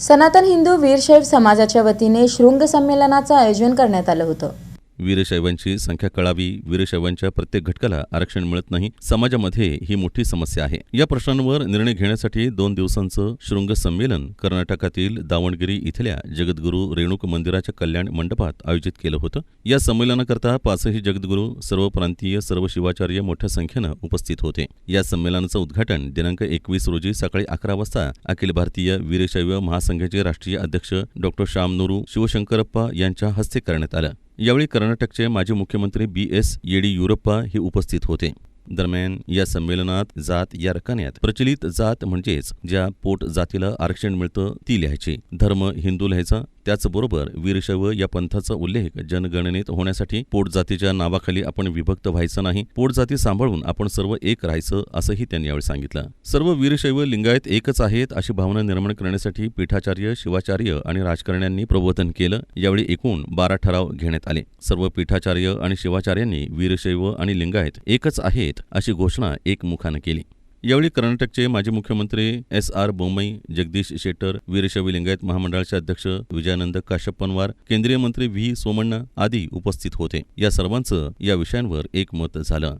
सनातन हिंदू वीरशैव समाजाच्या वतीने शृंग संमेलनाचं आयोजन करण्यात आलं होतं. वीरशैवांची संख्या कळावी वीरशैवांच्या प्रत्येक घटकाला आरक्षण मिळत नाही समाजामध्ये ही मोठी समस्या आहे. या प्रश्नांवर निर्णय घेण्यासाठी दोन दिवसांचं शृंग संमेलन कर्नाटकातील दावणगिरी इथल्या जगद्गुरू रेणुक मंदिराच्या कल्याण मंडपात आयोजित केलं होतं. या संमेलनाकरता पाचही जगद्गुरू सर्व प्रांतीय सर्व शिवाचार्य मोठ्या संख्येनं उपस्थित होते. या संमेलनाचं उद्घाटन दिनांक एकवीस रोजी सकाळी अकरा वाजता अखिल भारतीय वीरशैव महासंघाचे राष्ट्रीय अध्यक्ष डॉक्टर शामनुरू शिवशंकरप्पा यांच्या हस्ते करण्यात आलं. यावेळी कर्नाटकचे माजी मुख्यमंत्री बी एस येडियुरप्पा हे उपस्थित होते. दरम्यान या संमेलनात जात या रकान्यात प्रचलित जात म्हणजेच ज्या पोट जातीला आरक्षण मिळतं ती लिहायची. धर्म हिंदू लिहायचा त्याचबरोबर वीरशैव या पंथाचा उल्लेख जनगणनेत होण्यासाठी पोटजातीच्या नावाखाली आपण विभक्त व्हायचं नाही पोटजाती सांभाळून आपण सर्व एक राहायचं असंही त्यांनी यावेळी सांगितलं. सर्व वीरशैव लिंगायत एकच आहेत अशी भावना निर्माण करण्यासाठी पीठाचार्य शिवाचार्य आणि राजकारण्यांनी प्रबोधन केलं यावेळी एकूण बारा ठराव घेण्यात आले. सर्व पीठाचार्य आणि शिवाचार्यांनी वीरशैव आणि लिंगायत एकच आहेत अशी घोषणा एकमुखानं केली. यावेळी कर्नाटकचे माजी मुख्यमंत्री एस आर बोमई जगदीश शेट्टर वीरशैव लिंगायत महामंडळाचे अध्यक्ष विजयानंद काशप्पनवार केंद्रीय मंत्री व्ही सोमण्णा आदी उपस्थित होते. या सर्वांचं या विषयांवर एकमत झालं.